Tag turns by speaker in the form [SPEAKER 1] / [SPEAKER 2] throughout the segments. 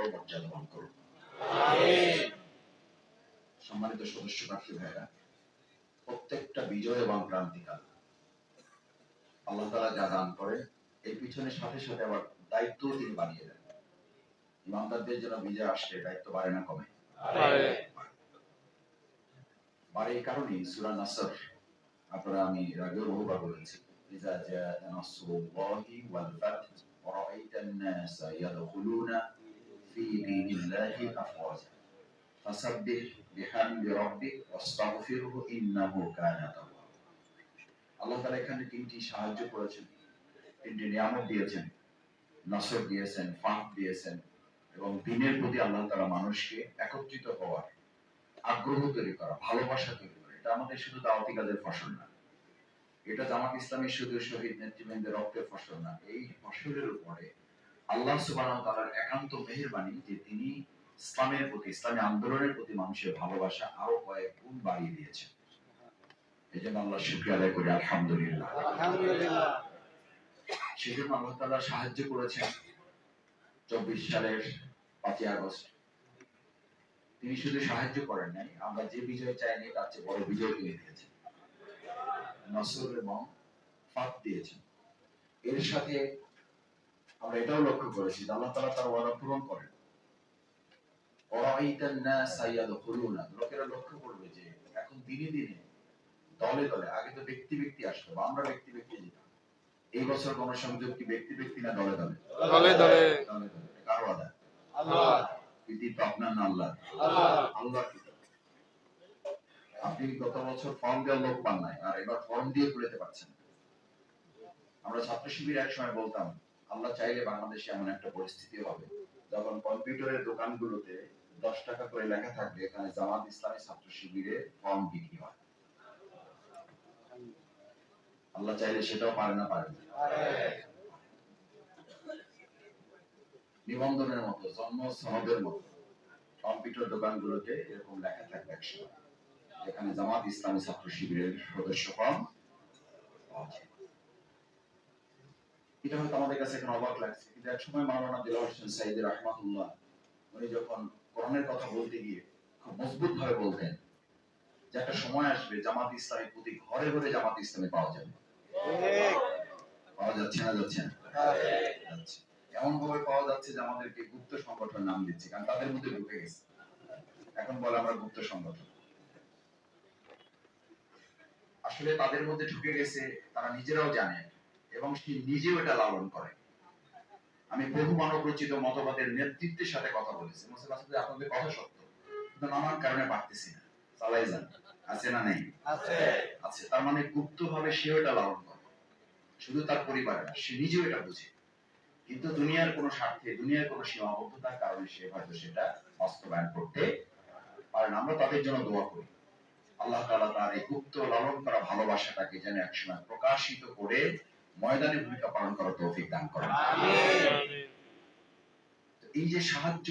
[SPEAKER 1] আরো মর্যাদাবান করুন সম্মানিত সদস্য প্রার্থী ভাইরা প্রত্যেকটা বিজয় এবং ক্রান্তিকাল আল্লাহ তালা যা দান করে এই পিছনে সাথে সাথে আবার দায়িত্ব তিনি বানিয়ে দেন ইমানদারদের জন্য বিজয় আসলে দায়িত্ব বাড়ে না কমে বাড়ে এই কারণেই সুরা নাসর আপনারা আমি এর আগেও বহুবার বলেছি إذا جاء نصر الله والفتح ورأيت الناس يدخلون في دين الله أفواجا فسبح بحمد ربك واستغفره إنه كان توابا আল্লাহ তাআলা এখানে তিনটি সাহায্য করেছেন তিনটি নিয়ামত দিয়েছেন নসর দিয়েছেন ফাঁক দিয়েছেন এবং দিনের প্রতি আল্লাহ তাআলা মানুষকে একত্রিত হওয়ার আগ্রহ তৈরি করা ভালোবাসা তৈরি করা এটা আমাদের শুধু দাওয়াতি কাজের ফসল না এটা জামাত ইসলামী শুধু শহীদ নেতৃবৃন্দের রক্তের ফসল না এই ফসলের উপরে আল্লাহ সুবহানাহু ওয়া তাআলার একান্ত মেহেরবানি যে তিনি ইসলামের প্রতি ইসলামী আন্দোলনের প্রতি মানুষের ভালোবাসা আরও কয়েক গুণ বাড়িয়ে দিয়েছেন। এই জন্য আল্লাহ শুক্রিয়া আদায় করি আলহামদুলিল্লাহ। সেজন্য আল্লাহ তাআলা সাহায্য করেছেন চব্বিশ সালের পাঁচই আগস্ট। তিনি শুধু সাহায্য করেন নাই আমরা যে বিজয় চাইনি তার চেয়ে বড় বিজয় তিনি দিয়েছেন। নসর এবং ফাঁক দিয়েছেন। এর সাথে আমরা এটাও লক্ষ্য করেছি যে আল্লাহ তাআলা তার ওয়াদা পূরণ করেন। ওরাইতান নাসা ইয়াদখুলুনা। লোকেরা লক্ষ্য করবে যে এখন দিনে দিনে দলে দলে আগে তো ব্যক্তি ব্যক্তি আসতো আমরা ব্যক্তি ব্যক্তি যেতাম। এই বছর গণসংযোগ কি ব্যক্তি ব্যক্তি না দলে দলে?
[SPEAKER 2] দলে দলে।
[SPEAKER 1] দলে দলে। কার ওয়াদা?
[SPEAKER 2] আল্লাহ।
[SPEAKER 1] কৃতিত্ব আপনার না আল্লাহ।
[SPEAKER 2] আল্লাহ
[SPEAKER 1] আপনি গত বছর ফর্ম দেওয়ার লোক পান নাই আর এবার ফর্ম দিয়ে তুলেতে পারছেন আমরা ছাত্র শিবির এক সময় বলতাম আল্লাহ চাইলে বাংলাদেশে এমন একটা পরিস্থিতি হবে, যখন কম্পিউটারের দোকানগুলোতে দশ টাকা করে লেখা থাকবে, এখানে জামাত ইসলামী ছাত্র শিবিরে ফর্ম বিক্রি হয়। আল্লাহ চাইলে সেটাও পারে না পারে নিবন্ধনের মতো, জন্ম সনদের মতো কম্পিউটার দোকানগুলোতে এরকম লেখা থাকবে একসময় যেখানে জামাত ইসলামী ছাত্র শিবিরের সদস্য ফর্ম পাওয়া যায়। এটা হয়তো আমাদের কাছে এখন অবাক লাগছে। কিন্তু এক সময় মাওলানা দিলাওয়ার হোসেন সাইদ রহমাতুল্লাহ, উনি যখন কোরআনের কথা বলতে গিয়ে খুব মজবুত ভাবে বলতেন যে একটা সময় আসবে জামাত ইসলামী প্রতি ঘরে ঘরে জামাত ইসলামী পাওয়া যাবে। পাওয়া যাচ্ছে না যাচ্ছে না? যাচ্ছে এমন ভাবে পাওয়া যাচ্ছে যে আমাদেরকে গুপ্ত সংগঠন নাম দিচ্ছে, কারণ তাদের মধ্যে ঢুকে গেছে। এখন বলে আমরা গুপ্ত সংগঠন। আসলে তাদের মধ্যে ঢুকে গেছে, তারা নিজেরাও জানে। এবং সে নিজেও এটা লালন করে। আমি বহু মানব রচিত মতবাদের নেতৃত্বের সাথে কথা বলেছি। আপনাদের কথা সত্য। কিন্তু নানান কারণে পারতেছি না। চালাই যান। আছে না নেই?
[SPEAKER 2] আছে।
[SPEAKER 1] আছে। তার মানে গুপ্ত ভাবে সেও এটা লালন করে। শুধু তার পরিবারে না সে নিজেও এটা বুঝে। কিন্তু দুনিয়ার কোনো স্বার্থে দুনিয়ার কোনো সীমাবদ্ধতার কারণে সে হয়তো সেটা বাস্তবায়ন করতে পারে না। আমরা তাদের জন্য দোয়া করি। আল্লাহ তাআলা তার এই গুপ্ত লালন করা ভালোবাসাটাকে যেন একসময় প্রকাশিত করে ময়দানে ভূমিকা পালন করার তৌফিক দান করেন। এই যে সাহায্য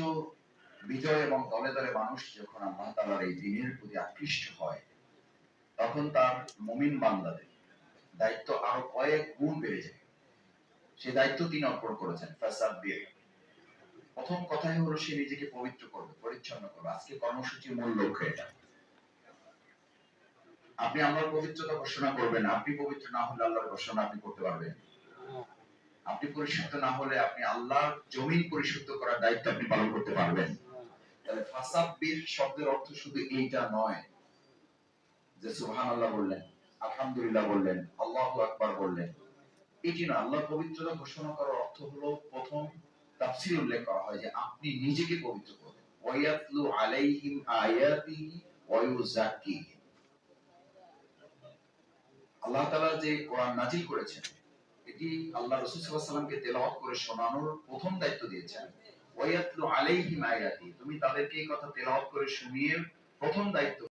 [SPEAKER 1] বিজয় এবং দলে দলে মানুষ যখন আল্লাহ তাআলার এই দিনের প্রতি আকৃষ্ট হয়, তখন তার মুমিন বান্দাদের দায়িত্ব আরও কয়েক গুণ বেড়ে যায়। সে দায়িত্ব তিনি অর্পণ করেছেন প্রথম কথাই হলো সে নিজেকে পবিত্র করবে, পরিচ্ছন্ন করবে। আজকে কর্মসূচির মূল লক্ষ্য এটা। আপনি আল্লাহর পবিত্রতা ঘোষণা করবেন, আপনি পবিত্র না হলে আল্লাহর ঘোষণা আপনি করতে পারবেন। আপনি পরিশুদ্ধ না হলে আপনি আল্লাহর জমিন পরিশুদ্ধ করার দায়িত্ব আপনি পালন করতে পারবেন। তাহলে ফাসাব্বির শব্দের অর্থ শুধু এইটা নয় যে সুবহানাল্লাহ বললেন, আলহামদুলিল্লাহ বললেন, আল্লাহু আকবার বললেন। এটি না আল্লাহ পবিত্রতা ঘোষণা করার অর্থ হলো প্রথম তাফসীর উল্লেখ করা হয় যে আপনি নিজেকে পবিত্র করবেন। ওয়ায়াতলু আলাইহিম আয়াতিহি ওয়া আল্লাহ তালা যে কোরআন নাজিল করেছেন, এটি আল্লাহ রসুল সাল্লামকে তেলাওয়াত করে শোনানোর প্রথম দায়িত্ব দিয়েছেন। ওয়াইয়াতলু আলাইহিম আয়াতি, তুমি তাদেরকে এই কথা তেলাওয়াত করে শুনিয়ে প্রথম দায়িত্ব